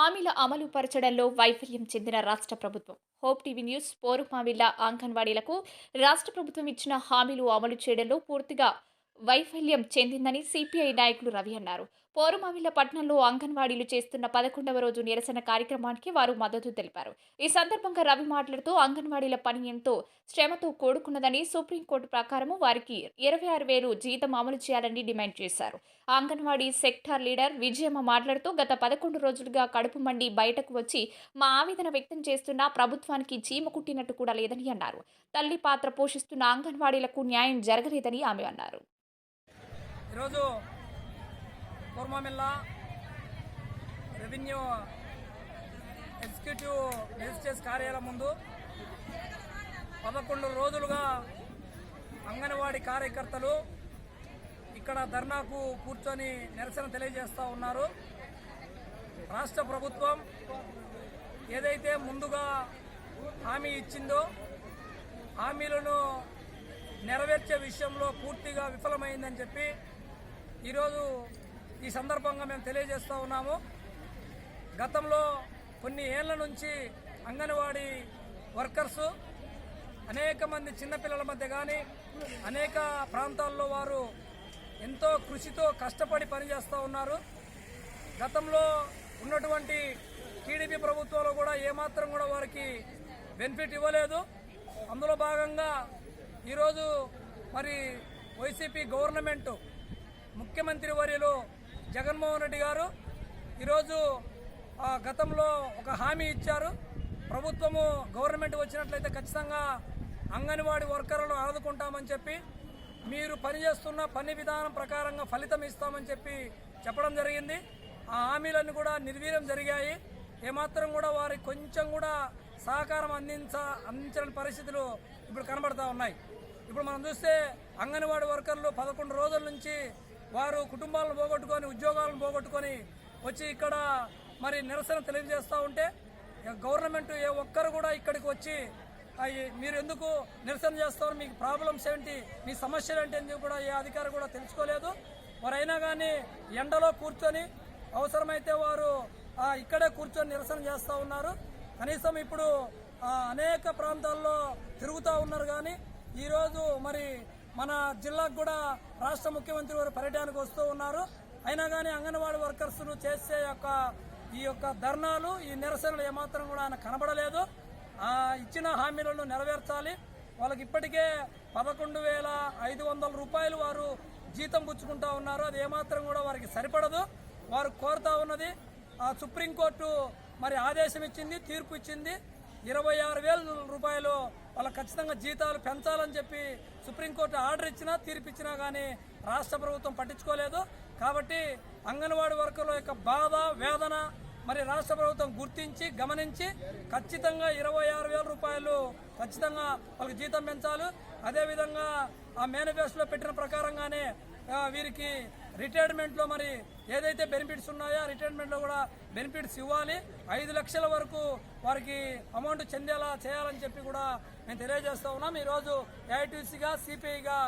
హామీల అమలు పరచడంలో వైఫల్యం చెందిన రాష్ట్ర ప్రభుత్వం. హోప్ టీవీ న్యూస్ పోరుమావిళ్ళ అంగన్వాడీలకు రాష్ట్ర ప్రభుత్వం ఇచ్చిన హామీలు అమలు చేయడంలో పూర్తిగా వైఫల్యం చెందిందని సిపిఐ నాయకులు రవి అన్నారు. పట్టణంలో అంగన్వాడీలు చేస్తున్న పదకొండవ రోజు నిరసన కార్యక్రమానికి వారు మద్దతు తెలిపారు. ఈ సందర్భంగా రవి మాట్లాడుతూ అంగన్వాడీల పని ఎంతో శ్రమతో కూడుకున్నదని సుప్రీంకోర్టు ప్రకారం వారికి ఇరవై ఆరు వేలు జీతం అమలు చేయాలని డిమాండ్ చేశారు. అంగన్వాడీ సెక్టార్ లీడర్ విజయమ్మ మాట్లాడుతూ గత పదకొండు రోజులుగా కడుపు మండి బయటకు వచ్చి మా ఆవేదన వ్యక్తం చేస్తున్న ప్రభుత్వానికి చీమ కుట్టినట్టు కూడా లేదని అన్నారు. తల్లి పాత్ర పోషిస్తున్న అంగన్వాడీలకు న్యాయం జరగలేదని ఆమె అన్నారు. ఈరోజు కుర్మామిల్లా రెవెన్యూ ఎగ్జిక్యూటివ్ మేజిస్ట్రేట్స్ కార్యాలయం ముందు పదకొండు రోజులుగా అంగన్వాడీ కార్యకర్తలు ఇక్కడ ధర్నాకు కూర్చొని నిరసన తెలియజేస్తూ ఉన్నారు. రాష్ట్ర ప్రభుత్వం ఏదైతే ముందుగా హామీ ఇచ్చిందో హామీలను నెరవేర్చే విషయంలో పూర్తిగా విఫలమైందని చెప్పి ఈరోజు ఈ సందర్భంగా మేము తెలియజేస్తూ ఉన్నాము. గతంలో కొన్ని ఏళ్ళ నుంచి అంగన్వాడీ వర్కర్సు అనేక మంది చిన్నపిల్లల మధ్య కానీ అనేక ప్రాంతాల్లో వారు ఎంతో కృషితో కష్టపడి పనిచేస్తూ ఉన్నారు. గతంలో ఉన్నటువంటి టీడీపీ ప్రభుత్వంలో కూడా ఏమాత్రం కూడా వారికి బెనిఫిట్ ఇవ్వలేదు. అందులో భాగంగా ఈరోజు మరి వైసీపీ గవర్నమెంట్ ముఖ్యమంత్రి వర్యులు జగన్మోహన్ రెడ్డి గారు ఈరోజు ఆ, గతంలో ఒక హామీ ఇచ్చారు. ప్రభుత్వము గవర్నమెంట్ వచ్చినట్లయితే ఖచ్చితంగా అంగన్వాడీ వర్కర్లను ఆదుకుంటామని చెప్పి మీరు పనిచేస్తున్న పని విధానం ప్రకారంగా ఫలితం ఇస్తామని చెప్పి చెప్పడం జరిగింది. ఆ హామీలన్నీ కూడా నిర్వీర్యం జరిగాయి. ఏమాత్రం కూడా వారికి కొంచెం కూడా సహకారం అందించ అందించని పరిస్థితులు ఇప్పుడు కనబడతా ఉన్నాయి. ఇప్పుడు మనం చూస్తే అంగన్వాడీ వర్కర్లు పదకొండు రోజుల నుంచి వారు కుటుంబాలను పోగొట్టుకొని ఉద్యోగాలను పోగొట్టుకొని వచ్చి ఇక్కడ మరి నిరసన తెలియజేస్తూ ఉంటే గవర్నమెంట్ ఏ ఒక్కరు కూడా ఇక్కడికి వచ్చి మీరు ఎందుకు నిరసన చేస్తారు మీకు ప్రాబ్లమ్స్ ఏంటి? మీ సమస్యలు ఏంటి? అని కూడా ఏ అధికారి కూడా తెలుసుకోలేదు. వారైనా కానీ ఎండలో కూర్చొని అవసరమైతే వారు ఇక్కడే కూర్చొని నిరసన చేస్తూ ఉన్నారు. కనీసం ఇప్పుడు అనేక ప్రాంతాల్లో తిరుగుతూ ఉన్నారు కానీ ఈరోజు మరి మన జిల్లాకు కూడా రాష్ట్ర ముఖ్యమంత్రి వారు పర్యటనకు వస్తూ ఉన్నారు. అయినా కానీ అంగన్వాడీ వర్కర్స్ను చేసే యొక్క ఈ యొక్క ధర్నాలు ఈ నిరసనలు ఏమాత్రం కూడా ఆయన కనబడలేదు. ఇచ్చిన హామీలను నెరవేర్చాలి. వాళ్ళకి ఇప్పటికే పదకొండు వేల ఐదు వందల రూపాయలు వారు జీతం పుచ్చుకుంటా ఉన్నారు. అది ఏమాత్రం కూడా వారికి సరిపడదు. వారు కోరుతా ఉన్నది ఆ సుప్రీంకోర్టు మరి ఆదేశం ఇచ్చింది తీర్పు ఇచ్చింది. ఇరవై ఆరు వేల రూపాయలు వాళ్ళకి ఖచ్చితంగా జీతాలు పెంచాలని చెప్పి సుప్రీంకోర్టు ఆర్డర్ ఇచ్చినా తీర్పిచ్చినా కానీ రాష్ట్ర ప్రభుత్వం పట్టించుకోలేదు. కాబట్టి అంగన్వాడీ వర్కర్ల యొక్క బాధ వేదన మరి రాష్ట్ర ప్రభుత్వం గుర్తించి గమనించి ఖచ్చితంగా ఇరవై ఆరు వేల రూపాయలు ఖచ్చితంగా వాళ్ళకి జీతం పెంచాలి. అదేవిధంగా ఆ మేనిఫెస్టోలో పెట్టిన ప్రకారంగానే వీరికి రిటైర్మెంట్లో మరి ఏదైతే బెనిఫిట్స్ ఉన్నాయో రిటైర్మెంట్లో కూడా బెనిఫిట్స్ ఇవ్వాలి. ఐదు లక్షల వరకు వారికి అమౌంట్ చెందేలా చేయాలని చెప్పి కూడా మేము తెలియజేస్తూ ఉన్నాం. ఈరోజు ఏఐటీసీగా సిపిఐగా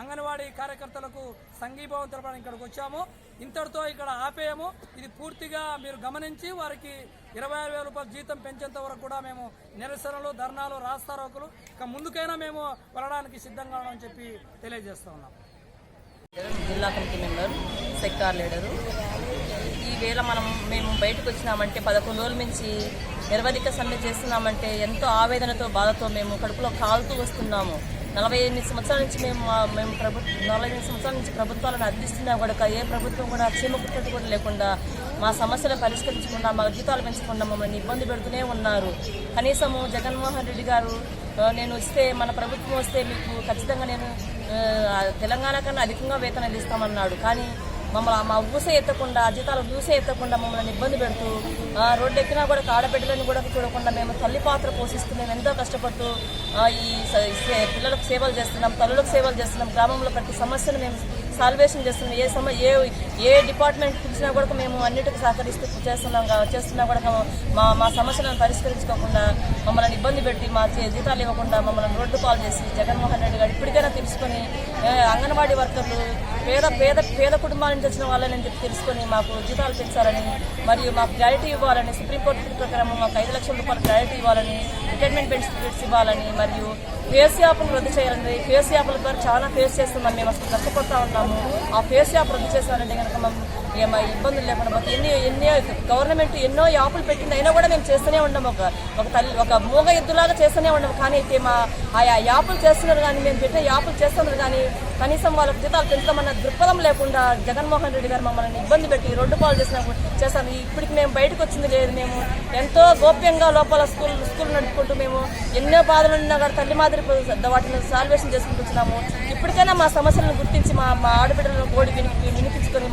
అంగన్వాడీ కార్యకర్తలకు సంఘీభావం తెలపడానికి ఇక్కడికి వచ్చాము. ఇంతటితో ఇక్కడ ఆపేయము. ఇది పూర్తిగా మీరు గమనించి వారికి ఇరవై ఆరు వేల రూపాయల జీతం పెంచేంత వరకు కూడా మేము నిరసనలు ధర్నాలు రాస్తారోకులు ఇక ముందుకైనా మేము వెళ్ళడానికి సిద్ధంగా ఉన్నామని చెప్పి తెలియజేస్తూ ఉన్నాం. జిల్లా కమిటీ మెంబర్ సెక్టార్ లీడరు. ఈ వేళ మనం మేము బయటకు వచ్చినామంటే పదకొండు రోజుల నుంచి నిరవధిక సమ్మె చేస్తున్నామంటే ఎంతో ఆవేదనతో బాధతో మేము కడుపులో కాలుతూ వస్తున్నాము. నలభై ఎనిమిది సంవత్సరాల నుంచి మేము మా- మేము ప్రభుత్వ నలభై ఎనిమిది సంవత్సరాల నుంచి ప్రభుత్వాలను అర్థిస్తున్నా కూడా ఏ ప్రభుత్వం కూడా క్షేమ కూడా లేకుండా మా సమస్యలు పరిష్కరించకుండా మా జీతాలు పెంచకుండా మమ్మల్ని ఇబ్బంది పెడుతూనే ఉన్నారు. కనీసము జగన్మోహన్ రెడ్డి గారు నేను వస్తే మన ప్రభుత్వం వస్తే మీకు ఖచ్చితంగా నేను తెలంగాణ కన్నా అధికంగా వేతనాలు ఇస్తామన్నాడు. కానీ మమ్మల్ని మా ఊసే ఎత్తకుండా జీతాలు ఊస ఎత్తకుండా మమ్మల్ని ఇబ్బంది పెడుతూ ఆ, రోడ్డు ఎక్కినా కూడా కాడబిడ్డలను కూడా చూడకుండా మేము తల్లి పాత్ర పోషిస్తూ మేము ఎంతో కష్టపడుతూ ఈ స- పిల్లలకు సేవలు చేస్తున్నాం తల్లులకు సేవలు చేస్తున్నాం. గ్రామంలో ప్రతి సమస్యను మేము సాల్వేషన్ చేస్తున్నాం. ఏ సమ ఏ ఏ డిపార్ట్మెంట్ పిలిచినా కూడా మేము అన్నిటికీ సహకరిస్తూ చేస్తున్నాం కా- చేస్తున్నా కూడా మా మా సమస్యలను పరిష్కరించుకోకుండా మమ్మల్ని ఇబ్బంది పెట్టి మా చే- జీతాలు ఇవ్వకుండా మమ్మల్ని రోడ్డు పాలు చేసి జగన్మోహన్ రెడ్డి గారు ఇప్పటికైనా తెలుసుకొని అంగన్వాడీ వర్కర్లు పేద పేద పేద కుటుంబాల నుంచి వచ్చిన వాళ్ళని చెప్పి తెలుసుకొని మాకు జీతాలు పెంచాలని మరియు మాకు గ్యారెంటీ ఇవ్వాలని సుప్రీంకోర్టు ప్రకారం మాకు ఐదు లక్షల రూపాయలు గ్యారెంటీ ఇవ్వాలని రిటైర్మెంట్ బెనిఫిట్స్ ఇవ్వాలని మరియు ఫేస్ యాప్ను రద్దు చేయాలండి. ఫేస్ యాప్ల ద్వారా చాలా ఫేస్ చేస్తున్నాం. మేము అసలు కష్టపడుతూ ఉన్నాము. ఆ ఫేస్ యాప్ రద్దు చేస్తానంటే కనుక మేము ఇబ్బందులు లేకుండా మాకు ఎన్ని ఎన్నో గవర్నమెంట్ ఎన్నో యాప్లు పెట్టింది అయినా కూడా మేము చేస్తూనే ఉన్నాం ఒక ఒక తల్లి ఒక మూగ ఎద్దులాగా చేస్తూనే ఉన్నాం కానీ అయితే మా ఆ యాప్లు చేస్తున్నారు కానీ మేము పెట్టిన యాప్లు చేస్తున్నారు కానీ కనీసం వాళ్ళకి జీతాలు పెంచుతామన్న దృక్పథం లేకుండా జగన్మోహన్ రెడ్డి గారు మమ్మల్ని ఇబ్బంది పెట్టి రెండు పాలు చేసిన చేస్తాను ఇప్పటికి మేము బయటకు వచ్చింది లేదు. మేము ఎంతో గోప్యంగా లోపల స్కూల్ స్కూల్ నడుపుకుంటూ మేము ఎన్నో బాధలు ఉన్నా కూడా తల్లి మాదిరి వాటిని సాల్వేషన్ చేసుకుంటూ వచ్చినాము. ఇప్పటికైనా మా సమస్యలను గుర్తించి మా మా ఆడబిడ్డలను కోడి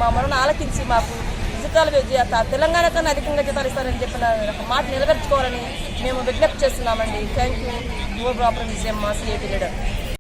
మా మనల్ని ఆలకించి మాకు జీతాలు జీ- తెలంగాణ కన్నా అధికంగా జీతాలు ఇస్తారని చెప్పిన ఒక మాట నిలబెట్టుకోవాలని మేము విజ్ఞప్తి చేస్తున్నామండి. థ్యాంక్ యూ యువర్ ప్రాపర్ విజయం మా సిఐటి లీడర్